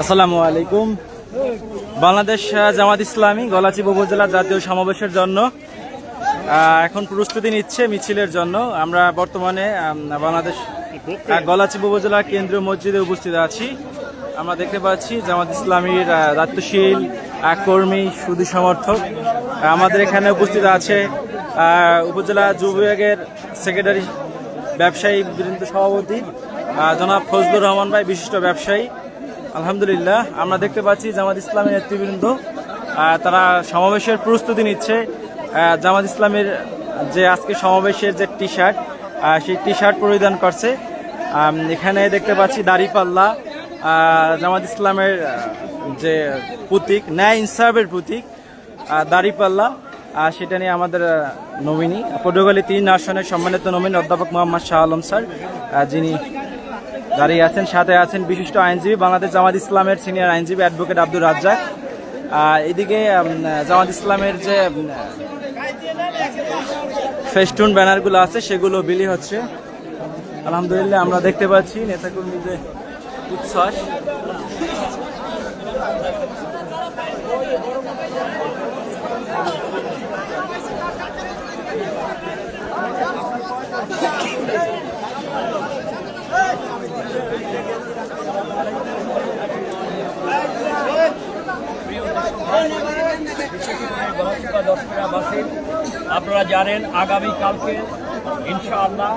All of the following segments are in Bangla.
আসসালামু আলাইকুম। বাংলাদেশ জামাত ইসলামী গলাচিপ উপজেলা জাতীয় সমাবেশের জন্য এখন প্রস্তুতি নিচ্ছে মিছিলের জন্য। আমরা বর্তমানে বাংলাদেশ গলাচিপ উপজেলা কেন্দ্রীয় মসজিদে উপস্থিত আছি। আমরা দেখতে পাচ্ছি জামাত ইসলামীর দায়িত্বশীল কর্মী, সুদী সমর্থক। আমাদের এখানে উপস্থিত আছে উপজেলা যুব বিভাগের সেক্রেটারি, ব্যবসায়ী, বৃন্দ সভাপতি জনাব ফজলুর রহমান ভাই বিশিষ্ট ব্যবসায়ী। আলহামদুলিল্লাহ আমরা দেখতে পাচ্ছি জামাত ইসলামের নেতৃবৃন্দ তারা সমাবেশের প্রস্তুতি নিচ্ছে। জামাত ইসলামের যে আজকে সমাবেশের যে টি শার্ট সেই টি শার্ট পরিধান করছে। এখানে দেখতে পাচ্ছি দাড়িপাল্লা জামাত ইসলামের যে প্রতীক ন্যায় ইনসাফের প্রতীক দাড়িপাল্লা। আহ, সেটা নিয়ে আমাদের নমিনি। পটুয়াখালী তিন আসনের সম্মানিত নমিনি অধ্যাপক মোহাম্মদ শাহ আলম স্যার যিনি দাঁড়িয়ে আছেন, সাথে আছেন বিশিষ্ট আইনজীবী বাংলাদেশ জামাত ইসলামের সিনিয়র আইনজীবী অ্যাডভোকেট আব্দুর রাজ্জাক। এদিকে জামাত ইসলামের যে ফেস্টুন ব্যানারগুলো আছে, সেগুলো বিলি হচ্ছে। আলহামদুলিল্লাহ, আমরা দেখতে পাচ্ছি নেতাকর্মীদের উচ্ছ্বাস। গলাচিপা দর্শকরাবাসী আপনারা জানেন আগামী কালকে ইনশাআল্লাহ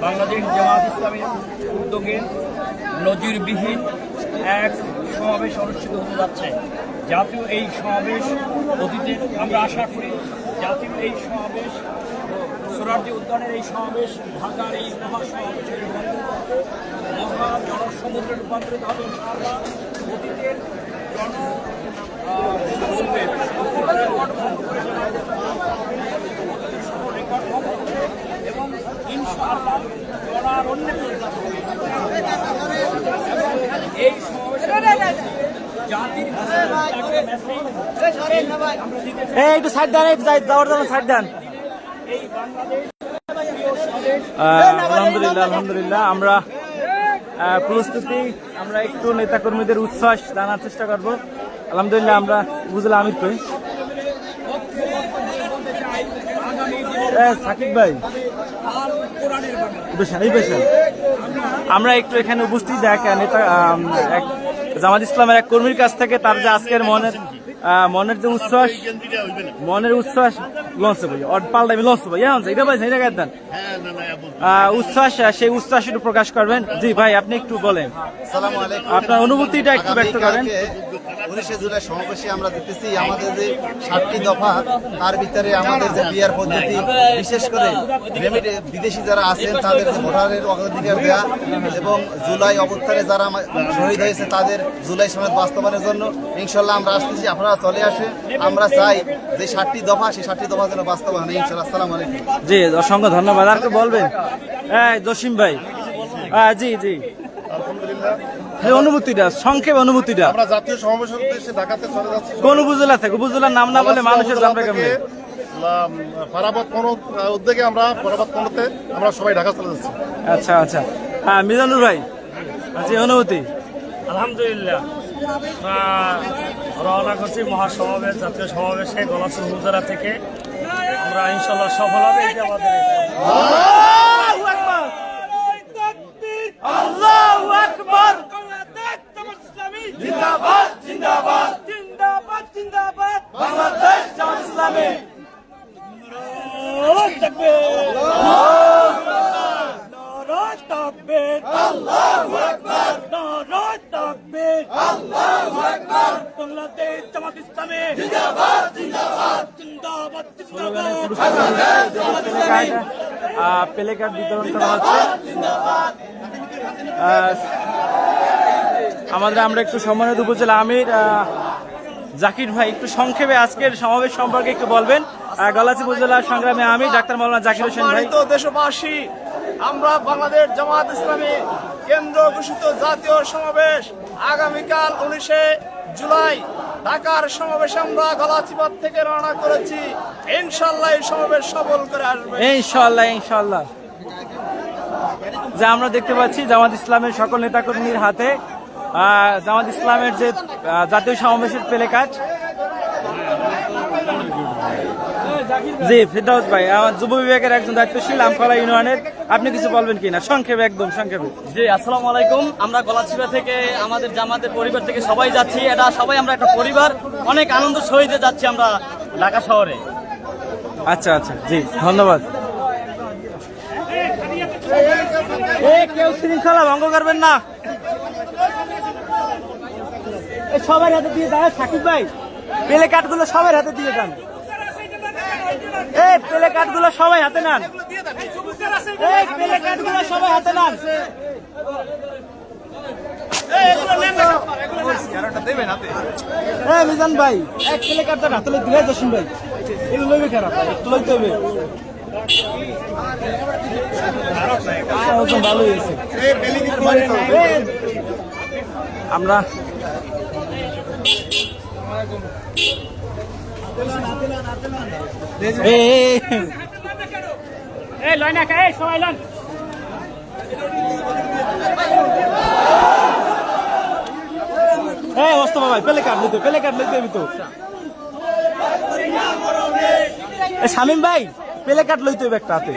বাংলাদেশ জামাত ইসলামের উদ্যোগে নজিরবিহীন এক সমাবেশ অনুষ্ঠিত হতে যাচ্ছে। জাতীয় এই সমাবেশ অতীতে আমরা আশা করি জাতীয় এই সমাবেশ সোরারজি উদ্যানের এই সমাবেশ ঢাকার এই মহাসমাবেশের মহা জনসমুদ্রে রূপান্তরিত হবে অতীতের এবং একটা সাইড দেন একটু যাওয়ার সাইড দেন। আলহামদুলিল্লাহ আলহামদুলিল্লাহ আমরা প্রস্তুতি আমরা একটু নেতাকর্মীদের উচ্ছ্বাস জানার চেষ্টা করব। আলহামদুলিল্লাহ আমরা বুঝলাম কই এ, সাকিব ভাই। আমরা একটু এখানে উপস্থিত এক নেতা এক জামাত ইসলামের এক কর্মীর কাছ থেকে তার যে আজকের মনের মনের যে উচ্ছ্বাস মনের উচ্ছ্বাস লঞ্চ ভাই অর লঞ্চ লঞ্চ ইয়া হচ্ছে এটা ভাই এটা দেন। উচ্ছ্বাস সেই উচ্ছ্বাস একটু প্রকাশ করবেন। জি ভাই আপনি একটু বলেন। আপনার অনুভূতিটা একটু ব্যক্ত করেন। উনিশে জুলাই সমাবেশে আমরা দেখতেছি আমাদের যে সাতটি দফা তার ভিতরে আমাদের যে বিয়ার পদ্ধতি বিশেষ করে বিদেশি যারা আছেন তাদের ভোটারের অগ্রাধিকার দেওয়া এবং জুলাই অবস্থানে যারা শহীদ হয়েছে তাদের জুলাই সনদ বাস্তবায়নের জন্য ইনশাল্লাহ আমরা আসতেছি আপনারা চলে আসে আমরা চাই যে সাতটি দফা সেই সাতটি দফা যেন বাস্তবায়ন ইনশাল্লাহ। আসসালামু আলাইকুম। জি অসংখ্য ধন্যবাদ। আর বলবেন? হ্যাঁ জসিম ভাই। হ্যাঁ জি জি। এই অনুভূতিটা সংক্ষেপ অনুভূতিটা। আমরা জাতীয় সমাবেশের উদ্দেশ্যে ঢাকাতে চলে যাচ্ছি। কোন উপজেলা থেকে? উপজেলার নাম না বলে মানুষের জানবে কেমনে? ফারাবাদ কোন উদ্যোগে আমরা ফারাবাদ কোনতে আমরা সবাই ঢাকা চলে যাচ্ছি। আচ্ছা আচ্ছা। হ্যাঁ মিজানুর ভাই জি অনুভূতি? আলহামদুলিল্লাহ। রওনা করছি মহাসমাবেশ জাতীয় সমাবেশে গলাচুর উপজেলা থেকে। আমরা ইনশাল্লাহ সফল হবে এটি আমাদের আল্লাহু আকবার জিন্দাবাদ জিন্দাবাদ জিন্দাবাদ জিন্দাবাদ বাংলাদেশ জামাত ইসলামী নারাজ তাকবীর আল্লাহু আকবার নারাজ তাকবীর আল্লাহু আকবার বাংলাদেশ জামাত ইসলামী। জিন্দাবাদ জিন্দাবাদ। জিন্দাবাদ জিন্দাবাদ। প্লে কার্ড বিতরণ করা হচ্ছে। আমাদের আমরা একটু সম্মানিত উপজেলা আমির জাকির ভাই একটু সংক্ষেপে আজকের সমাবেশ সম্পর্কে একটু বলবেন। গলাচি উপজেলা সংগ্রামে আমি ডাক্তার মৌলানা জাকির হোসেন ভাই। সম্মানিত দেশবাসী আমরা বাংলাদেশ জামাত ইসলামী কেন্দ্র ঘোষিত জাতীয় সমাবেশ আগামীকাল উনিশে জুলাই ঢাকার সমাবেশে আমরা গলাচিপাত থেকে রওনা করেছি। ইনশাল্লাহ এই সমাবেশ সফল করে আসবে। ইনশাল্লাহ ইনশাল্লাহ যে আমরা দেখতে পাচ্ছি, জামাত ইসলামের সকল নেতাকর্মীর হাতে জামাত ইসলামের যে জাতীয় সমাবেশের প্লে কার্ড জি ফিরদাউস ভাই আমার যুব বিভাগের একজন দায়িত্বশীল আমকলা ইউনিয়নের। আপনি কিছু বলবেন কিনা? সংক্ষেপে একদম সংক্ষেপে। জি আসসালামু আলাইকুম। আমরা গলাচিপা থেকে আমাদের জামাতের পরিবার থেকে সবাই যাচ্ছি। এটা সবাই আমরা একটা পরিবার। অনেক আনন্দ সহিতে যাচ্ছি আমরা ঢাকা শহরে। আচ্ছা আচ্ছা জি ধন্যবাদ। এ কেউ শৃঙ্খলা ভঙ্গ করবেন না। এ সবার হাতে দিয়ে দেয় সাকিব ভাই। পেলে কাঠগুলো সবার হাতে দিয়ে দেন। এই পেলে সবাই হাতে নেন। এই পেলে সবাই হাতে নেন। হ্যাঁ মিজান ভাই এক পেলে কাঠটা হাতে দিলে জসিম ভাই। এগুলো লইবে খারাপ একটু লইতে হবে। আচ্ছা, ওজন এই, ওস্তফা ভাই পেলে কাট লইতে পেলে কাট আমি তো। এ, শামিম ভাই পেলে কাট লইতে হবে একটা হাতে।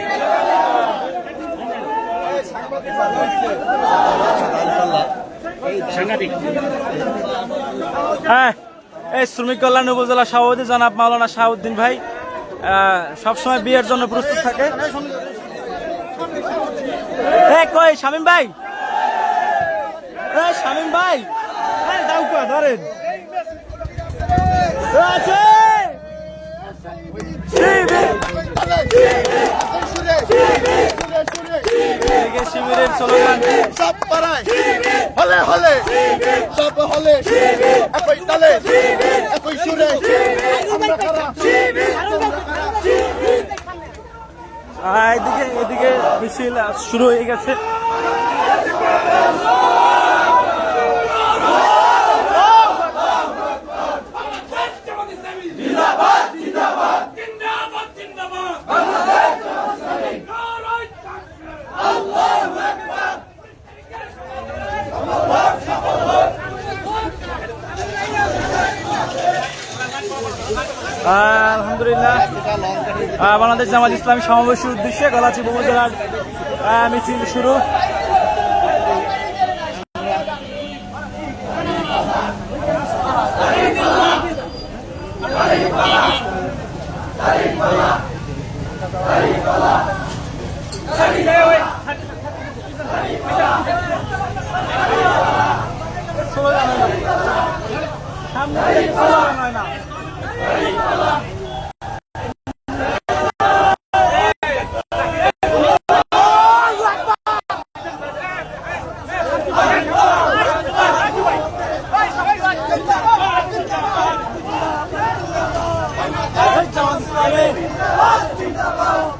হ্যাঁ। এই শ্রমিক কল্যাণ উপজেলা সভাপতি জনাব মাওলানা শাহাউদ্দিন ভাই সবসময় বিয়ের জন্য প্রস্তুত থাকে। কই শামিম ভাই? শামিম ভাই? ধরেন। শিবিরের স্লোগান। হলে হলে সব হলে একই তালে। একই সুরে। আমরা কারা? এদিকে এদিকে মিছিল শুরু হয়ে গেছে। বাংলাদেশ জামাত ইসলামী সমাবেশের উদ্দেশ্যে গলাচি উপজেলার মিছিল শুরু। মোবাইলটা